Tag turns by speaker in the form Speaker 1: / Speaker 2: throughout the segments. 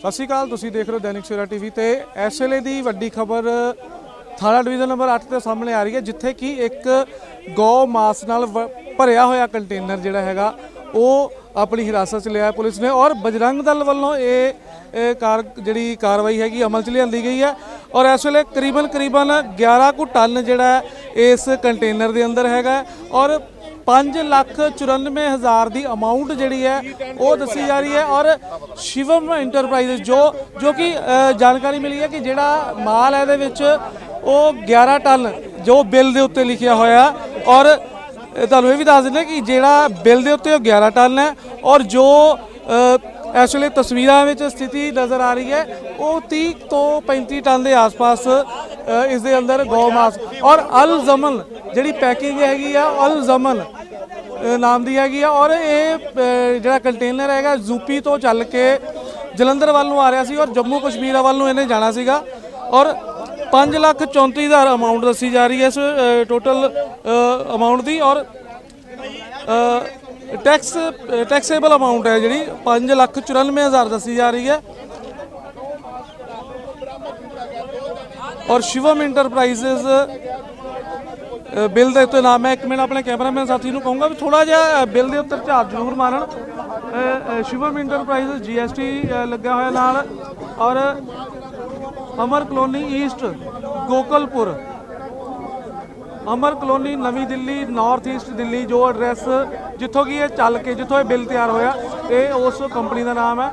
Speaker 1: ਸਤਿ ਸ਼੍ਰੀ ਅਕਾਲ, ਤੁਸੀਂ ਦੇਖ ਰਹੇ ਹੋ ਦੈਨਿਕ ਸਵੇਰਾ ਟੀਵੀ ਤੇ। ਇਸ ਵੇਲੇ ਦੀ ਵੱਡੀ ਖਬਰ ਥਾਣਾ ਡਿਵੀਜ਼ਨ ਨੰਬਰ 8 ਦੇ ਸਾਹਮਣੇ ਆ ਰਹੀ ਹੈ, ਜਿੱਥੇ ਕਿ ਇੱਕ ਗौ ਮਾਸ ਨਾਲ ਵ- ਭਰਿਆ ਹੋਇਆ ਕੰਟੇਨਰ ਜਿਹੜਾ ਹੈਗਾ, ਉਹ ਆਪਣੀ ਹਿਰਾਸਤ 'ਚ ਲਿਆ ਪੁਲਿਸ ਨੇ ਔਰ ਬਜਰੰਗ ਦਲ ਵੱਲੋਂ ਇਹ ਕਾਰ, ਜਿਹੜੀ ਕਾਰਵਾਈ ਹੈਗੀ ਅਮਲ 'ਚ ਲਿਆਂਦੀ ਗਈ ਹੈ। ਔਰ ਇਸ ਵੇਲੇ ਕਰੀਬਨ ਕਰੀਬਨ 11 ਕੁ ਟਨ ਜਿਹੜਾ ਇਸ ਕੰਟੇਨਰ ਦੇ ਅੰਦਰ ਹੈਗਾ ਔਰ 5 ਲੱਖ 94 ਹਜ਼ਾਰ ਦੀ ਅਮਾਉਂਟ ਜਿਹੜੀ ਹੈ, ਉਹ ਦੱਸੀ ਜਾ ਰਹੀ ਹੈ ਔਰ ਸ਼ਿਵਮ ਇੰਟਰਪ੍ਰਾਈਜ਼ ਜੋ ਜੋ ਕਿ ਜਾਣਕਾਰੀ ਮਿਲੀ ਹੈ ਕਿ ਜਿਹੜਾ ਮਾਲ ਹੈ ਇਹਦੇ ਵਿੱਚ ਉਹ 11 ਟਨ ਜੋ ਬਿੱਲ ਦੇ ਉੱਤੇ ਲਿਖਿਆ ਹੋਇਆ ਔਰ ਤੁਹਾਨੂੰ ਇਹ ਵੀ ਦੱਸ ਦਿੰਦੇ ਕਿ ਜਿਹੜਾ ਬਿੱਲ ਦੇ ਉੱਤੇ ਉਹ 11 ਟਨ ਹੈ ਔਰ ਜੋ ਇਸ ਵੇਲੇ ਤਸਵੀਰਾਂ ਵਿੱਚ ਸਥਿਤੀ ਨਜ਼ਰ ਆ ਰਹੀ ਹੈ, ਉਹ 30 ਤੋਂ 35 ਟਨ ਦੇ ਆਸ-ਪਾਸ ਇਸ ਦੇ ਅੰਦਰ ਗौ ਮਾਸ ਔਰ ਅਲ ਜ਼ਮਨ ਜਿਹੜੀ ਪੈਕਿੰਗ ਹੈਗੀ ਆ, ਅਲ ਜ਼ਮਨ ਨਾਮ ਦੀ ਹੈਗੀ ਆ ਔਰ ਇਹ ਜਿਹੜਾ ਕੰਟੇਨਰ ਹੈਗਾ ਯੂਪੀ ਤੋਂ ਚੱਲ ਕੇ ਜਲੰਧਰ ਵੱਲ ਨੂੰ ਆ ਰਿਹਾ ਸੀ ਔਰ ਜੰਮੂ ਕਸ਼ਮੀਰ ਵੱਲ ਨੂੰ ਇਹਨੇ ਜਾਣਾ ਸੀਗਾ ਔਰ 5 ਲੱਖ 34 ਹਜ਼ਾਰ ਅਮਾਉਂਟ ਦੱਸੀ ਜਾ ਰਹੀ ਹੈ ਇਸ ਟੋਟਲ ਅਮਾਉਂਟ ਦੀ ਔਰ ਟੈਕਸ ਟੈਕਸੇਬਲ ਅਮਾਉਂਟ ਹੈ ਜਿਹੜੀ 5 ਲੱਖ 94 ਹਜ਼ਾਰ ਦੱਸੀ ਜਾ ਰਹੀ ਹੈ। ਔਰ ਸ਼ਿਵਮ ਇੰਟਰਪ੍ਰਾਈਜ਼ਸ ਬਿੱਲ ਦੇ ਉੱਤੇ ਨਾਮ ਮੈਂ ਇੱਕ ਮਿੰਟ ਆਪਣੇ ਕੈਮਰਾਮੈਨ ਸਾਥੀ ਨੂੰ ਕਹੂੰਗਾ ਵੀ ਥੋੜਾ ਜਿਹਾ ਬਿੱਲ ਦੇ ਉੱਤੇ ਝਾੜ ਜ਼ਰੂਰ ਮਾਰਨ। ਅ, ਅ, ਸ਼ਿਵਮ ਇੰਟਰਪ੍ਰਾਈਜ਼ਸ ਜੀਐਸਟੀ ਲੱਗਾ ਹੋਇਆ ਨਾਲ। ਔਰ Amar colony east Gokalpur. Amar colony ਨਵੀਂ ਦਿੱਲੀ ਨਾਰਥ ਈਸਟ ਦਿੱਲੀ ਜੋ ਐਡਰੈਸ ਜਿੱਥੋਂ ਕੀ ਇਹ ਚੱਲ ਕੇ ਜਿੱਥੋਂ ਇਹ ਬਿੱਲ ਤਿਆਰ ਹੋਇਆ ਇਹ ਉਸ ਕੰਪਨੀ ਦਾ ਨਾਮ ਹੈ।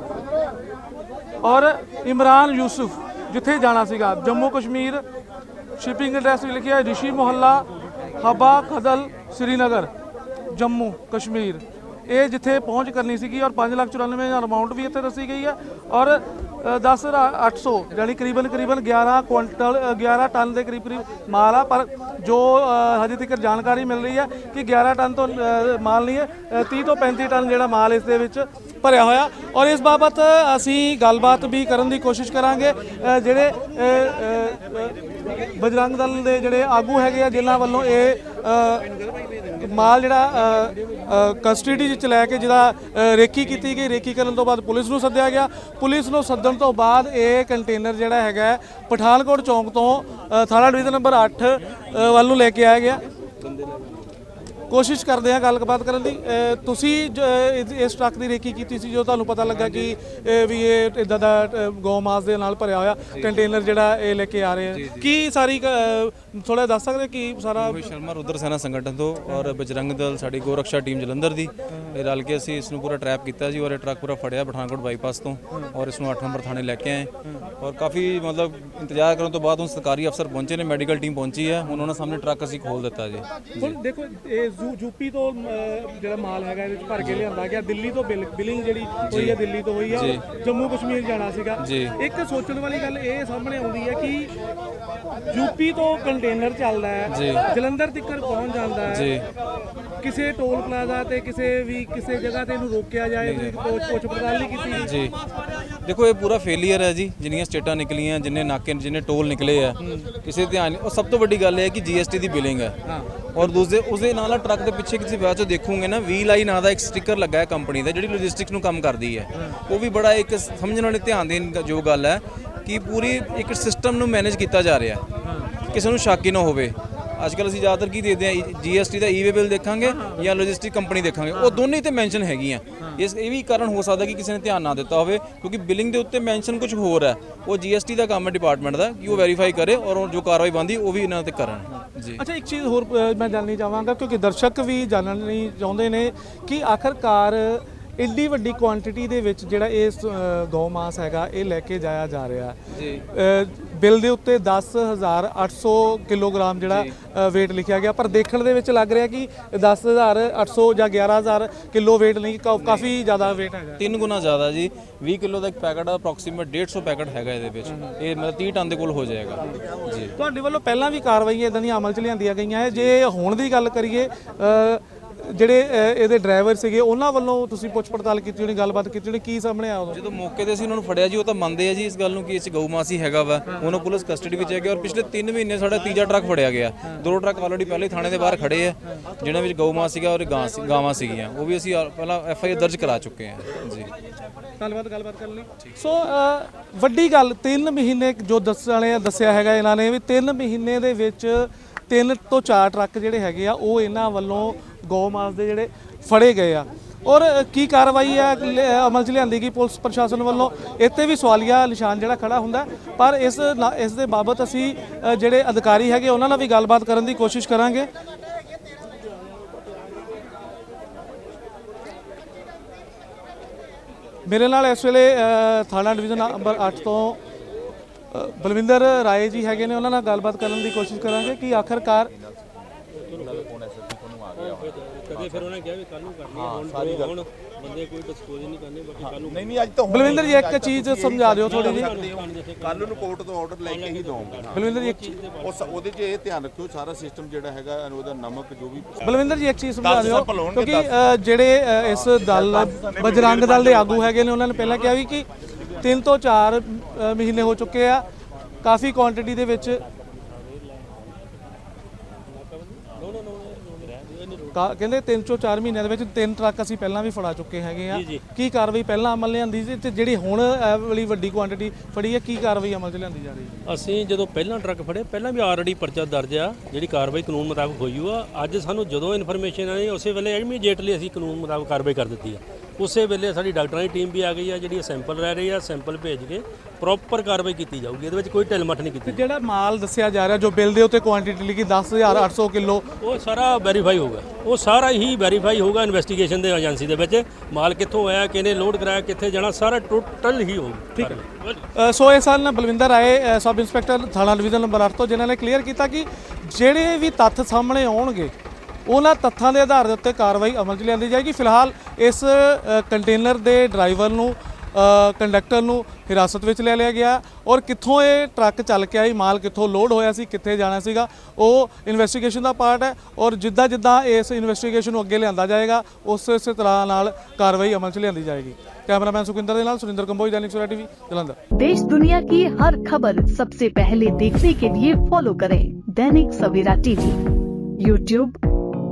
Speaker 1: ਔਰ ਇਮਰਾਨ ਯੂਸਫ ਜਿੱਥੇ ਜਾਣਾ ਸੀਗਾ ਜੰਮੂ ਕਸ਼ਮੀਰ। ਸ਼ਿਪਿੰਗ ਐਡਰੈਸ ਵੀ ਲਿਖਿਆ ਰਿਸ਼ੀ ਮੁਹੱਲਾ। ਹਬਾ ਖਦਲ ਸ੍ਰੀਨਗਰ ਜੰਮੂ ਕਸ਼ਮੀਰ। ਇਹ ਜਿੱਥੇ ਪਹੁੰਚ ਕਰਨੀ ਸੀਗੀ ਔਰ 5,94,000 ਅਮਾਉਂਟ ਵੀ ਇੱਥੇ ਦੱਸੀ ਗਈ ਹੈ ਔਰ ਅ, 10,800 ਯਾਨੀ ਕਰੀਬਨ ਕਰੀਬਨ 11 ਕੁਇੰਟਲ ਅ, 11 ਟਨ ਦੇ ਕਰੀਬ ਕਰੀਬ ਮਾਲ ਆ। ਪਰ ਜੋ ਹਜੇ ਤੱਕ ਜਾਣਕਾਰੀ ਮਿਲ ਰਹੀ ਹੈ ਕਿ 11 ਟਨ ਤੋਂ ਮਾਲ ਨਹੀਂ ਹੈ ਅ, 30 ਤੋਂ 35 ਟਨ ਜਿਹੜਾ ਮਾਲ ਇਸ ਦੇ ਵਿੱਚ ਭਰਿਆ ਹੋਇਆ। ਔਰ ਇਸ ਬਾਬਤ ਅਸੀਂ ਗੱਲਬਾਤ ਵੀ ਕਰਨ ਦੀ ਕੋਸ਼ਿਸ਼ ਕਰਾਂਗੇ। ਜਿਹੜੇ ਬਜਰੰਗ ਦਲ ਦੇ ਜਿਹੜੇ ਆਗੂ ਹੈਗੇ ਆ ਜਿਨ੍ਹਾਂ ਵੱਲੋਂ ਇਹ ਮਾਲ ਜਿਹੜਾ ਕਸਟਡੀ ਵਿੱਚ ਲੈ ਕੇ ਜਿਹਦਾ ਅ, ਰੇਕੀ ਕੀਤੀ ਗਈ। ਰੇਕੀ ਕਰਨ ਤੋਂ ਬਾਅਦ ਪੁਲਿਸ ਨੂੰ ਸੱਦਿਆ ਗਿਆ। ਪੁਲਿਸ ਨੂੰ ਸੱਦਣ ਤੋਂ ਬਾਅਦ ਇਹ ਕੰਟੇਨਰ ਜਿਹੜਾ ਹੈਗਾ ਪਠਾਨਕੋਟ ਚੌਂਕ ਤੋਂ ਥਾਣਾ ਡਿਵੀਜ਼ਨ ਨੰਬਰ 8 ਵੱਲ ਨੂੰ ਲੈ ਕੇ ਆਇਆ ਗਿਆ। ਕੋਸ਼ਿਸ਼ ਕਰਦੇ ਹਾਂ ਗੱਲਬਾਤ ਕਰਨ ਦੀ। ਤੁਸੀਂ ਜ- ਇਸ- ਟਰੱਕ ਦੀ ਰੇਕੀ ਕੀਤੀ ਸੀ ਜੋ ਤੁਹਾਨੂੰ ਪਤਾ ਲੱਗਾ ਕਿ ਵੀ ਇਹ ਇਦਾਂ ਦਾ ਅ, ਗौ ਮਾਸ ਦੇ ਨਾਲ ਭਰਿਆ ਹੋਇਆ ਕੰਟੇਨਰ ਜਿਹੜਾ ਇਹ ਲੈ ਕੇ ਆ ਰਹੇ ਆ। ਕੀ ਸਾਰੀ ਥੋੜਾ ਦੱਸ ਸਕਦੇ ਕੀ ਸਾਰਾ?
Speaker 2: ਸ਼ਰਮਾ ਰੁਦਰ ਸੈਨਾ ਸੰਗਠਨ ਤੋਂ ਔਰ ਬਜਰੰਗ ਦਲ ਸਾਡੀ ਗੋਰਖਸ਼ਾ ਟੀਮ ਜਲੰਧਰ ਦੀ। ਇਹ ਰਲ ਕੇ ਅਸੀਂ ਇਸ ਨੂੰ ਪੂਰਾ ਟਰੈਪ ਕੀਤਾ ਜੀ ਔਰ ਇਹ ਟਰੱਕ ਪੂਰਾ ਫੜਿਆ ਪਠਾਨਕੋਟ ਬਾਈਪਾਸ ਤੋਂ ਔਰ ਇਸ ਨੂੰ 8 ਨੰਬਰ ਥਾਣੇ ਲੈ ਕੇ ਆਏ। ਔਰ ਕਾਫੀ ਮਤਲਬ ਇੰਤਜ਼ਾਰ ਕਰਨ ਤੋਂ ਬਾਅਦ ਹੁਣ ਸਰਕਾਰੀ ਅਫਸਰ ਪਹੁੰਚੇ ਨੇ ਮੈਡੀਕਲ ਟੀਮ ਪਹੁੰਚੀ ਹੈ। ਹੁਣ ਉਹਨਾਂ ਸਾਹਮਣੇ ਟਰੱਕ ਅਸੀਂ ਖੋਲ ਦਿੱਤਾ ਜੀ।
Speaker 1: ਹੁਣ ਦੇਖੋ ਇਹ ਯੂਪੀ ਤੋਂ ਜਿਹੜਾ ਮਾਲ ਹੈਗਾ ਇਹਦੇ ਵਿੱਚ ਭਰ ਕੇ ਲਿਆਂਦਾ ਗਿਆ। ਦਿੱਲੀ ਤੋਂ ਬਿਲ ਬਿਲਿੰਗ ਜਿਹੜੀ ਹੋਈ ਹੈ ਦਿੱਲੀ ਤੋਂ ਹੋਈ ਹੈ ਜੰਮੂ ਕਸ਼ਮੀਰ ਜਾਣਾ ਸੀਗਾ।
Speaker 2: ਜੀ।
Speaker 1: ਇੱਕ ਸੋਚਣ ਵਾਲੀ ਗੱਲ ਇਹ ਸਾਹਮਣੇ ਆਉਂਦੀ ਹੈ ਕਿ ਯੂਪੀ ਤੋਂ ਕੰਟੇਨਰ ਚੱਲਦਾ
Speaker 2: ਜੀ।
Speaker 1: ਹੈ ਜਲੰਧਰ ਤੱਕ ਪਹੁੰਚ ਜਾਂਦਾ ਹੈ।
Speaker 2: ਜੀ।
Speaker 1: ਕਿਸੇ ਟੋਲ ਪਲਾਜ਼ਾ ਤੇ ਕਿਸੇ ਵੀ ਕਿਸੇ ਜਗ੍ਹਾ ਤੇ ਇਹਨੂੰ ਰੋਕਿਆ ਜਾਏ ਵੀ ਪੁੱਛ ਪੁੱਛ ਪੜਤਾਲ ਨਹੀਂ ਕੀਤੀ ਗਈ।
Speaker 2: ਜੀ। ਦੇਖੋ ਇਹ ਪੂਰਾ ਫੇਲਿਅਰ ਹੈ ਜੀ ਜਿੰਨੀਆਂ ਸਟੇਟਾਂ ਨਿਕਲੀਆਂ ਜਿੰਨੇ ਨਾਕੇ ਜਿੰਨੇ ਟੋਲ ਨਿਕਲੇ ਆ ਕਿਸੇ ਧਿਆਨ ਉਹ ਸਭ ਤੋਂ ਵੱਡੀ ਗੱਲ ਇਹ ਹੈ ਕਿ ਜੀਐਸਟੀ ਦੀ ਬਿਲਿੰਗ ਹੈ। ਔਰ ਦੂਸਰੇ ਉਸਦੇ ਨਾਲ ਟਰੱਕ ਦੇ ਪਿੱਛੇ ਕਿਸੇ ਬਾਅਦ ਚੋਂ ਦੇਖੋਗੇ ਨਾ ਵੀ ਲਾਈ ਨਾਂ ਦਾ ਇੱਕ ਸਟicker ਲੱਗਾ ਹੈ ਕੰਪਨੀ ਦਾ ਜਿਹੜੀ ਲੌਜਿਸਟਿਕਸ ਨੂੰ ਕੰਮ ਕਰਦੀ ਹੈ। ਉਹ ਵੀ ਬੜਾ ਇੱਕ ਸਮਝਣ ਵਾਲੇ ਧਿਆਨ ਦੇਣ ਜੋ ਗੱਲ ਹੈ ਕਿ ਪੂਰੀ ਇੱਕ ਸਿਸਟਮ ਨੂੰ ਮੈਨੇਜ ਕੀਤਾ ਜਾ ਰਿਹਾ। ਕਿਸੇ ਨੂੰ ਸ਼ੱਕ ਹੀ ਨਾ ਹੋਵੇ। ਅੱਜ ਕੱਲ ਅਸੀਂ ਜ਼ਿਆਦਾਤਰ ਕੀ ਦੇਖਦੇ ਆ ਜੀਐਸਟੀ ਦਾ ਈ-ਵੇ ਬਿੱਲ ਦੇਖਾਂਗੇ ਜਾਂ ਲੌਜਿਸਟਿਕ ਕੰਪਨੀ ਦੇਖਾਂਗੇ। ਉਹ ਦੋਨੇ ਤੇ ਮੈਂਸ਼ਨ ਹੈਗੀਆਂ। ਇਸ ਇਹ ਵੀ ਕਾਰਨ ਹੋ ਸਕਦਾ ਕਿ ਕਿਸੇ ਨੇ ਧਿਆਨ ਨਾ ਦਿੱਤਾ ਹੋਵੇ ਕਿਉਂਕਿ ਬਿਲਿੰਗ ਦੇ ਉੱਤੇ ਮੈਂਸ਼ਨ ਕੁਝ ਹੋਰ ਹੈ। ਉਹ ਜੀਐਸਟੀ ਦਾ ਕੰਮ ਹੈ ਡਿਪਾਰਟਮੈਂਟ ਦਾ ਕਿ ਉਹ ਵੈਰੀਫਾਈ ਕਰੇ ਔਰ ਜੋ ਕਾਰਵਾਈ ਬੰਦੀ ਉਹ ਵੀ ਇਹਨਾਂ ਤੇ ਕਰਨ। ਜੀ।
Speaker 1: ਅੱਛਾ ਇੱਕ ਚੀਜ਼ ਹੋਰ ਮੈਂ ਜਾਣਨੀ ਚਾਹਾਂਗਾ ਕਿਉਂਕਿ ਦਰਸ਼ਕ ਵੀ ਜਾਣਨੀ ਚਾਹੁੰਦੇ ਨੇ ਕਿ ਆਖਰਕਾਰ ਇੰਨੀ ਵੱਡੀ ਕੁਆਂਟੀਟੀ ਦੇ ਵਿੱਚ ਜਿਹੜਾ ਅ, ਗਊ ਮਾਸ ਹੈਗਾ ਇਹ ਲੈ ਕੇ ਜਾਇਆ ਜਾ ਰਿਹਾ।
Speaker 2: ਜੀ।
Speaker 1: ਬਿੱਲ ਦੇ ਉੱਤੇ 10800 ਕਿਲੋਗ੍ਰਾਮ ਜਿਹੜਾ weight ਲਿਖਿਆ ਗਿਆ। ਪਰ ਦੇਖਣ ਦੇ ਵਿੱਚ ਲੱਗ ਰਿਹਾ ਕਿ 10800 ਜਾਂ 11000 ਕਿਲੋ weight ਨਹੀਂ ਕਾਫੀ ਜ਼ਿਆਦਾ weight ਹੈਗਾ।
Speaker 2: ਤਿੰਨ ਗੁਣਾ ਜ਼ਿਆਦਾ ਜੀ। 20 ਕਿਲੋ ਦਾ ਇੱਕ ਪੈਕਟ ਅਪਰੋਕਸੀਮੇਟ 150 ਪੈਕਟ ਹੈਗਾ ਇਹਦੇ ਵਿੱਚ। ਇਹ ਮਤਲਬ 30 ਟਨ ਦੇ ਕੋਲ ਹੋ ਜਾਏਗਾ। ਜੀ।
Speaker 1: ਤੁਹਾਡੇ ਵੱਲੋਂ ਪਹਿਲਾਂ ਵੀ ਕਾਰਵਾਈਆਂ ਇਦਾਂ ਦੀਆਂ ਅਮਲ ਚ ਲਿਆਂਦੀਆਂ ਗਈਆਂ ਹੈ? ਜੇ ਹੁਣ ਦੀ ਗੱਲ ਕਰੀਏ ਜਿਹੜੇ ਇਹਦੇ ਡਰਾਈਵਰ ਸੀਗੇ ਉਹਨਾਂ ਵੱਲੋਂ ਤੁਸੀਂ ਪੁੱਛ ਪੜਤਾਲ ਕੀਤੀ ਹੋਣੀ ਗੱਲਬਾਤ ਕੀਤੀ ਹੋਣੀ ਕੀ ਸਾਹਮਣੇ ਆਇਆ ਉਦੋਂ
Speaker 2: ਜਦੋਂ ਮੌਕੇ ਤੇ ਅਸੀਂ ਉਹਨਾਂ ਨੂੰ ਫੜਿਆ ਜੀ ਉਹ ਤਾਂ ਮੰਨਦੇ ਆ ਜੀ ਇਸ ਗੱਲ ਨੂੰ ਕਿ ਚ ਗਊ ਮਾਸੀ ਹੈਗਾ ਵਾ। ਉਹਨਾਂ ਪੁਲਿਸ ਕਸਟਡੀ ਵਿੱਚ ਹੈਗੇ ਔਰ ਪਿਛਲੇ 3 ਮਹੀਨੇ ਸਾਡਾ ਤੀਜਾ ਟਰੱਕ ਫੜਿਆ ਗਿਆ। ਦੋ ਟਰੱਕ ਆਲਰੇਡੀ ਪਹਿਲੇ ਥਾਣੇ ਦੇ ਬਾਹਰ ਖੜੇ ਆ ਜਿਨ੍ਹਾਂ ਵਿੱਚ ਗਊ ਮਾਸ ਸੀਗਾ ਔਰ ਗਾਂ ਸੀ ਗਾਵਾਂ ਸੀਗੀਆਂ। ਉਹ ਵੀ ਅਸੀਂ ਆ- ਪਹਿਲਾਂ ਐਫ ਆਈ ਆਰ ਦਰਜ ਕਰਾ ਚੁੱਕੇ ਹਾਂ ਜੀ।
Speaker 1: ਗੱਲਬਾਤ ਗੱਲਬਾਤ ਕਰਨ ਲਈ। ਸੋ ਵੱਡੀ ਗੱਲ 3 ਮਹੀਨੇ ਜੋ ਦੱਸਣ ਵਾਲੇ ਆ ਦੱਸਿਆ ਹੈਗਾ ਇਹਨਾਂ ਨੇ ਵੀ 3 ਮਹੀਨੇ ਦੇ ਵਿੱਚ ਤਿੰਨ ਤੋਂ ਚਾਰ ਟਰੱਕ ਜਿਹੜੇ ਹੈਗੇ ਆ, ਉਹ ਇਹਨਾਂ ਵੱਲੋਂ ਗौ ਮਾਸ ਦੇ ਜਿਹੜੇ ਫੜੇ ਗਏ ਆ। ਔਰ ਕੀ ਕਾਰਵਾਈ ਆ ਅਮਲ ਚ ਲਿਆਂਦੀ ਗਈ ਪੁਲਿਸ ਪ੍ਰਸ਼ਾਸਨ ਵੱਲੋਂ? ਇੱਥੇ ਵੀ ਸਵਾਲੀਆ ਨਿਸ਼ਾਨ ਜਿਹੜਾ ਖੜਾ ਹੁੰਦਾ, ਪਰ ਇਸ ਨਾ- ਇਸ ਦੇ ਬਾਬਤ ਅਸੀਂ ਜਿਹੜੇ ਅਧਿਕਾਰੀ ਹੈਗੇ, ਉਹਨਾਂ ਨਾਲ ਵੀ ਗੱਲਬਾਤ ਕਰਨ ਦੀ ਕੋਸ਼ਿਸ਼ ਕਰਾਂਗੇ। ਮੇਰੇ ਨਾਲ ਇਸ ਵੇਲੇ ਥਾਣਾ ਡਿਵੀਜ਼ਨ ਨੰਬਰ 8 ਤੋਂ ਬਲਵਿੰਦਰ ਰਾਏ ਜੀ ਹੈਗੇ ਨੇ ਉਹਨਾਂ ਨਾਲ ਗੱਲਬਾਤ ਕਰਨ ਦੀ ਕੋਸ਼ਿਸ਼ ਕਰਾਂਗੇ ਕਿ ਆਖਰਕਾਰ
Speaker 3: ਕਦੇ ਫਿਰ ਉਹਨੇ ਕਿਹਾ ਵੀ ਕੱਲ ਨੂੰ ਕਰਨੀ ਆ, ਹੁਣ ਦੋ ਹੁਣ ਬੰਦੇ ਕੋਈ ਡਿਸਪੋਜ਼ ਨਹੀਂ ਕਰਨੇ ਬਾਕੀ ਕੱਲ ਨੂੰ
Speaker 4: ਨਹੀਂ ਨਹੀਂ ਅੱਜ ਤਾਂ ਹੁਣ
Speaker 1: ਬਲਵਿੰਦਰ ਜੀ ਇੱਕ ਚੀਜ਼ ਸਮਝਾ ਦਿਓ ਥੋੜੀ ਜੀ
Speaker 4: ਕੱਲ ਨੂੰ ਕੋਰਟ ਤੋਂ ਆਰਡਰ ਲੈ ਕੇ ਹੀ ਦਵਾਂਗੇ
Speaker 1: ਬਲਵਿੰਦਰ ਜੀ ਇੱਕ
Speaker 4: ਉਸ ਉਹਦੇ 'ਚ ਇਹ ਧਿਆਨ ਰੱਖਿਓ ਸਾਰਾ ਸਿਸਟਮ ਜਿਹੜਾ ਹੈਗਾ ਉਹਦਾ ਨਮਕ ਜੋ ਵੀ
Speaker 1: ਬਲਵਿੰਦਰ ਜੀ ਇੱਕ ਚੀਜ਼ ਸਮਝਾ ਦਿਓ ਕਿਉਂਕਿ ਜਿਹੜੇ ਇਸ ਦਲ ਬਜਰੰਗ ਦਲ ਦੇ ਆਗੂ ਹੈਗੇ ਨੇ ਉਹਨਾਂ ਨੇ ਪਹਿਲਾਂ ਕਿਹਾ ਵੀ ਕਿ 3 ਤੋਂ 4 ਮਹੀਨੇ ਹੋ ਚੁੱਕੇ ਆ। ਕਾਫੀ ਕੁਆਂਟੀਟੀ ਦੇ ਵਿੱਚ ਕਹਿੰਦੇ 3 ਤੋਂ 4 ਮਹੀਨਿਆਂ ਦੇ ਵਿੱਚ ਤਿੰਨ ਟਰੱਕ ਅਸੀਂ ਪਹਿਲਾਂ ਵੀ ਫੜਾ ਚੁੱਕੇ ਹੈਗੇ ਆ। ਕੀ ਕਾਰਵਾਈ ਪਹਿਲਾਂ ਅਮਲ ਲਿਆਂਦੀ ਸੀ? ਤੇ ਜਿਹੜੀ ਹੁਣ ਵਾਲੀ ਵੱਡੀ ਕੁਆਂਟੀਟੀ ਫੜੀ ਹੈ ਕੀ ਕਾਰਵਾਈ ਅਮਲ 'ਚ ਲਿਆਂਦੀ ਜਾ ਰਹੀ ਹੈ?
Speaker 3: ਅਸੀਂ ਜਦੋਂ ਪਹਿਲਾਂ ਟਰੱਕ ਫੜੇ ਪਹਿਲਾਂ ਵੀ ਆਲਰੇਡੀ ਪਰਚਾ ਦਰਜ ਆ ਜਿਹੜੀ ਕਾਰਵਾਈ ਕਾਨੂੰਨ ਮੁਤਾਬਕ ਹੋਈ ਆ। ਅੱਜ ਸਾਨੂੰ ਜਦੋਂ ਇਨਫੋਰਮੇਸ਼ਨ ਆਈ ਉਸੇ ਵੇਲੇ ਇਮੀਡੀਏਟਲੀ ਅਸੀਂ ਕਾਨੂੰਨ ਮੁਤਾਬਕ ਕਾਰਵਾਈ ਕਰ ਦਿੱਤੀ ਆ। ਉਸੇ ਵੇਲੇ ਸਾਡੀ ਡਾਕਟਰਾਂ ਦੀ ਟੀਮ ਵੀ ਆ ਗਈ ਆ ਜਿਹੜੀ ਸੈਂਪਲ ਲੈ ਰਹੀ ਆ ਸੈਂਪਲ ਭੇਜ ਕੇ ਪ੍ਰੋਪਰ ਕਾਰਵਾਈ ਕੀਤੀ ਜਾਊਗੀ। ਇਹਦੇ ਵਿੱਚ ਕੋਈ ਢਿਲਮੱਠ ਨਹੀਂ ਕੀਤੀ
Speaker 1: ਜਿਹੜਾ ਮਾਲ ਦੱਸਿਆ ਜਾ ਰਿਹਾ ਜੋ ਬਿੱਲ ਦੇ ਉੱਤੇ ਕੁਆਂਟੀਟੀ ਲਿਖੀ 10800 ਕਿਲੋ।
Speaker 3: ਉਹ ਸਾਰਾ ਵੈਰੀਫਾਈ ਹੋਊਗਾ। ਉਹ ਸਾਰਾ ਹੀ ਵੈਰੀਫਾਈ ਹੋਊਗਾ ਇਨਵੈਸਟੀਗੇਸ਼ਨ ਦੇ ਏਜੰਸੀ ਦੇ ਵਿੱਚ। ਮਾਲ ਕਿੱਥੋਂ ਆਇਆ ਕਿਹਨੇ ਲੋਡ ਕਰਾਇਆ ਕਿੱਥੇ ਜਾਣਾ ਸਾਰਾ ਟੋਟਲ ਹੀ ਹੋਊਗਾ। ਠੀਕ
Speaker 1: ਅ, ਸੋ ਇਹ ਸਨ ਬਲਵਿੰਦਰ ਰਾਏ ਅ, ਸਬ ਇੰਸਪੈਕਟਰ ਥਾਣਾ ਡਿਵੀਜ਼ਨ ਨੰਬਰ 8 ਤੋਂ ਜਿਨ੍ਹਾਂ ਨੇ ਕਲੀਅਰ ਕੀਤਾ ਕਿ ਜਿਹੜੇ ਵੀ ਤੱਥ ਸਾਹਮਣੇ ਆਉਣਗੇ ਉਹਨਾਂ ਤੱਥਾਂ ਦੇ ਆਧਾਰ ਦੇ ਉੱਤੇ ਕਾਰਵਾਈ ਅਮਲ 'ਚ ਲਿਆਂਦੀ ਜਾਏਗੀ ਫਿਲਹਾਲ ਇਸ ਅ, ਕੰਟੇਨਰ ਦੇ ਡਰਾਈਵਰ ਨੂੰ ਅ, ਕੰਡਕਟਰ ਨੂੰ ਹਿਰਾਸਤ ਵਿੱਚ ਲੈ ਲਿਆ ਗਿਆ ਔਰ ਕਿੱਥੋਂ ਇਹ ਟਰੱਕ ਚੱਲ ਕੇ ਆਈ ਮਾਲ ਕਿੱਥੋਂ ਲੋਡ ਹੋਇਆ ਸੀ ਕਿੱਥੇ ਜਾਣਾ ਸੀਗਾ ਉਹ ਇਨਵੈਸਟੀਗੇਸ਼ਨ ਦਾ ਪਾਰਟ ਹੈ ਔਰ ਜਿੱਦਾਂ ਜਿੱਦਾਂ ਇਸ ਇਨਵੈਸਟੀਗੇਸ਼ਨ ਨੂੰ ਅੱਗੇ ਲਿਆਂਦਾ ਜਾਏਗਾ ਉਸ ਉਸੇ ਤਰ੍ਹਾਂ ਨਾਲ ਕਾਰਵਾਈ ਅਮਲ 'ਚ ਲਿਆਂਦੀ ਜਾਏਗੀ ਕੈਮਰਾਮੈਨ ਸੁਖਿੰਦਰ ਦੇ ਨਾਲ ਸੁਰਿੰਦਰ ਕੰਬੋਜ दैनिक सवेरा टीवी जलंधर
Speaker 5: देश दुनिया की हर खबर सबसे पहले देखने के लिए फॉलो करें दैनिक सवेरा टीवी यूट्यूब